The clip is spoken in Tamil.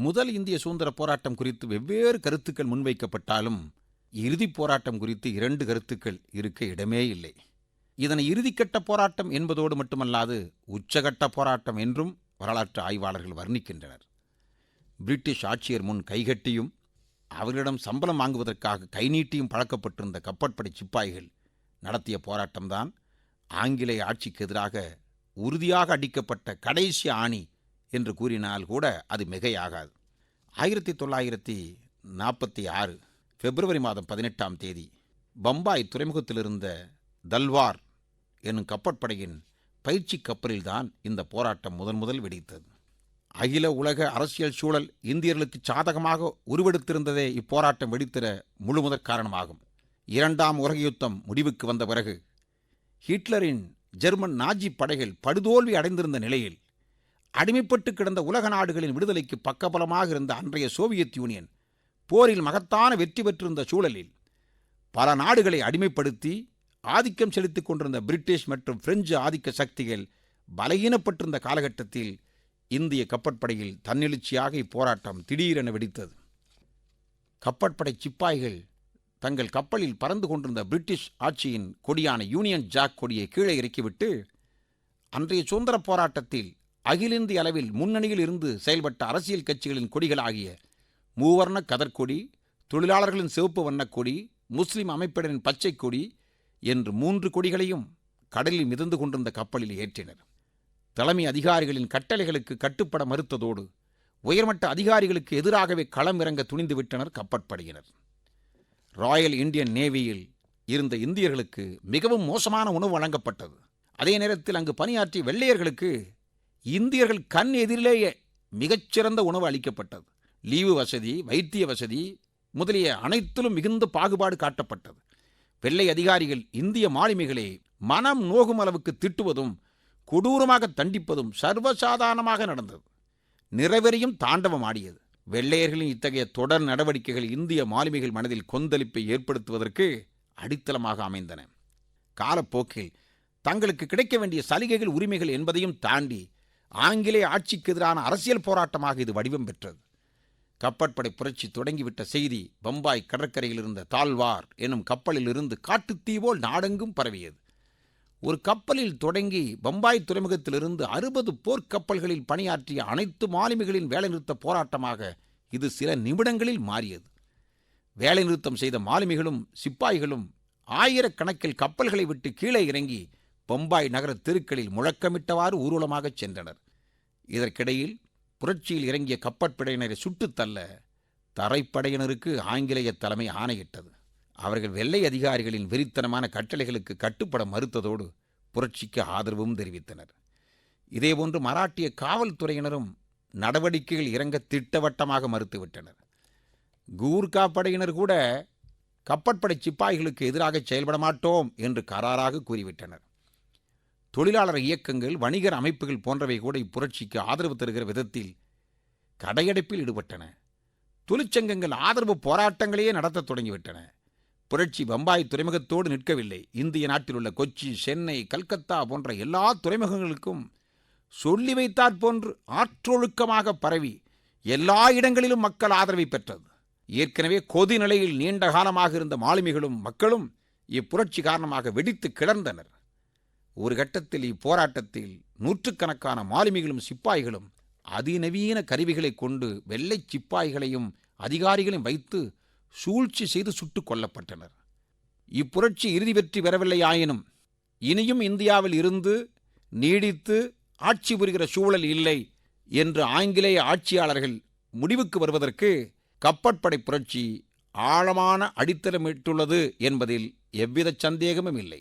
முதல் இந்திய சுதந்திர போராட்டம் குறித்து வெவ்வேறு கருத்துக்கள் முன்வைக்கப்பட்டாலும் இறுதிப் போராட்டம் குறித்து இரண்டு கருத்துக்கள் இருக்க இடமே இல்லை. இதனை இறுதிக்கட்ட போராட்டம் என்பதோடு மட்டுமல்லாது உச்சகட்ட போராட்டம் என்றும் வரலாற்று ஆய்வாளர்கள் வர்ணிக்கின்றனர். பிரிட்டிஷ் ஆட்சியர் முன் கைகட்டியும் அவர்களிடம் சம்பளம் வாங்குவதற்காக கைநீட்டியும் பழக்கப்பட்டிருந்த கப்பற்படை சிப்பாய்கள் நடத்திய போராட்டம்தான் ஆங்கிலேய ஆட்சிக்கு எதிராக உறுதியாக அடிக்கப்பட்ட கடைசி ஆணி என்று கூறினால் கூட அது மிகையாகாது. ஆயிரத்தி தொள்ளாயிரத்தி நாற்பத்தி ஆறு பிப்ரவரி மாதம் பதினெட்டாம் தேதி பம்பாய் துறைமுகத்திலிருந்த தல்வார் என்னும் கப்பற்படையின் பயிற்சி கப்பலில்தான் இந்த போராட்டம் முதன் முதல் வெடித்தது. அகில உலக அரசியல் சூழல் இந்தியர்களுக்கு சாதகமாக உருவெடுத்திருந்ததே இப்போராட்டம் வெடித்திட முழுமுதற் காரணமாகும். இரண்டாம் உலக யுத்தம் முடிவுக்கு வந்த பிறகு ஹிட்லரின் ஜெர்மன் நாஜி படைகள் படுதோல்வி அடைந்திருந்த நிலையில் அடிமைப்பட்டு கிடந்த உலக நாடுகளின் விடுதலைக்கு பக்கபலமாக இருந்த அன்றைய சோவியத் யூனியன் போரில் மகத்தான வெற்றி பெற்றிருந்த சூழலில் பல நாடுகளை அடிமைப்படுத்தி ஆதிக்கம் செலுத்திக் கொண்டிருந்த பிரிட்டிஷ் மற்றும் பிரெஞ்சு ஆதிக்க சக்திகள் பலகீனப்பட்டிருந்த காலகட்டத்தில் இந்திய கப்பற்படையில் தன்னெழுச்சியாக இப்போராட்டம் திடீரென வெடித்தது. கப்பற்படை சிப்பாய்கள் தங்கள் கப்பலில் பறந்து கொண்டிருந்த பிரிட்டிஷ் ஆட்சியின் கொடியான யூனியன் ஜாக் கொடியை கீழே இறக்கிவிட்டு அன்றைய சுதந்திர போராட்டத்தில் அகில இந்திய அளவில் முன்னணியில் இருந்து செயல்பட்ட அரசியல் கட்சிகளின் கொடிகளாகிய மூவர்ண கதர்கொடி தொழிலாளர்களின் சிவப்பு வண்ணக் கொடி முஸ்லிம் அமைப்பினரின் பச்சை கொடி என்று மூன்று கொடிகளையும் கடலில் மிதந்து கொண்டிருந்த கப்பலில் ஏற்றினர். தலைமை அதிகாரிகளின் கட்டளைகளுக்கு கட்டுப்பட மறுத்ததோடு உயர்மட்ட அதிகாரிகளுக்கு எதிராகவே களம் இறங்க துணிந்துவிட்டனர் கப்பற்படையினர். ராயல் இந்தியன் நேவியில் இருந்த இந்தியர்களுக்கு மிகவும் மோசமான உணவு வழங்கப்பட்டது. அதே நேரத்தில் அங்கு பணியாற்றிய வெள்ளையர்களுக்கு இந்தியர்கள் கண் எதிரிலேயே மிகச்சிறந்த உணவு அளிக்கப்பட்டது. லீவு வசதி வைத்திய வசதி முதலிய அனைத்திலும் மிகுந்த பாகுபாடு காட்டப்பட்டது. வெள்ளை அதிகாரிகள் இந்திய மாலுமிகளை மனம் நோகும் அளவுக்கு திட்டுவதும் கொடூரமாக தண்டிப்பதும் சர்வசாதாரணமாக நடந்தது. நிறைவரையும் தாண்டவம் ஆடியது. வெள்ளையர்களின் இத்தகைய தொடர் நடவடிக்கைகள் இந்திய மாலுமிகள் மனதில் கொந்தளிப்பை ஏற்படுத்துவதற்கு அடித்தளமாக அமைந்தன. காலப்போக்கில் தங்களுக்கு கிடைக்க வேண்டிய சலுகைகள் உரிமைகள் என்பதையும் தாண்டி ஆங்கிலேய ஆட்சிக்கு எதிரான அரசியல் போராட்டமாக இது வடிவம் பெற்றது. கப்பற்படை புரட்சி தொடங்கிவிட்ட செய்தி பம்பாய் கடற்கரையில் இருந்த தாழ்வார் எனும் கப்பலில் இருந்து காட்டுத்தீ போல் நாடெங்கும் பரவியது. ஒரு கப்பலில் தொடங்கி பம்பாய் துறைமுகத்திலிருந்து அறுபது போர்க்கப்பல்களில் பணியாற்றிய அனைத்து மாலுமிகளின் வேலைநிறுத்த போராட்டமாக இது சில நிமிடங்களில் மாறியது. வேலைநிறுத்தம் செய்த மாலுமிகளும் சிப்பாய்களும் ஆயிரக்கணக்கில் கப்பல்களை விட்டு கீழே இறங்கி பம்பாய் நகர தெருக்களில் முழக்கமிட்டவாறு ஊர்வலமாகச் சென்றனர். இதற்கிடையில் புரட்சியில் இறங்கிய கப்பற்படையினரை சுட்டுத் தள்ள தரைப்படையினருக்கு ஆங்கிலேய தலைமை ஆணையிட்டது. அவர்கள் வெள்ளை அதிகாரிகளின் வெறித்தனமான கட்டளைகளுக்கு கட்டுப்பட மறுத்ததோடு புரட்சிக்கு ஆதரவும் தெரிவித்தனர். இதேபோன்று மராட்டிய காவல்துறையினரும் நடவடிக்கைகள் இறங்க திட்டவட்டமாக மறுத்துவிட்டனர். கூர்கா படையினர் கூட கப்பற்படை சிப்பாய்களுக்கு எதிராக செயல்பட மாட்டோம் என்று கராராக கூறிவிட்டனர். தொழிலாளர் இயக்கங்கள் வணிகர் அமைப்புகள் போன்றவை கூட இப்புரட்சிக்கு ஆதரவு தருகிற விதத்தில் கடையடைப்பில் ஈடுபட்டன. தொழிற்சங்கங்கள் ஆதரவு போராட்டங்களையே நடத்தத் தொடங்கிவிட்டன. புரட்சி பம்பாய் துறைமுகத்தோடு நிற்கவில்லை. இந்திய நாட்டில் உள்ள கொச்சி சென்னை கல்கத்தா போன்ற எல்லா துறைமுகங்களுக்கும் சொல்லி வைத்தாற் போன்று ஆற்றொழுக்கமாக பரவி எல்லா இடங்களிலும் மக்கள் ஆதரவை பெற்றது. ஏற்கனவே கொதி நிலையில் நீண்ட காலமாக இருந்த மாலுமிகளும் மக்களும் இப்புரட்சி காரணமாக வெடித்து கிடந்தனர் ஒரு கட்டத்தில் இப்போராட்டத்தில் நூற்றுக்கணக்கான மாலுமிகளும் சிப்பாய்களும் அதிநவீன கருவிகளை கொண்டு வெள்ளை சிப்பாய்களையும் அதிகாரிகளையும் வைத்து சூழ்ச்சி செய்து சுட்டுக் கொல்லப்பட்டனர். இப்புரட்சி இறுதி வெற்றி பெறவில்லையாயினும் இனியும் இந்தியாவில் இருந்து நீடித்து ஆட்சி புரிகிற சூழல் இல்லை என்று ஆங்கிலேய ஆட்சியாளர்கள் முடிவுக்கு வருவதற்கு கப்பற்படை புரட்சி ஆழமான அடித்தளமிட்டுள்ளது என்பதில் எவ்வித சந்தேகமும் இல்லை.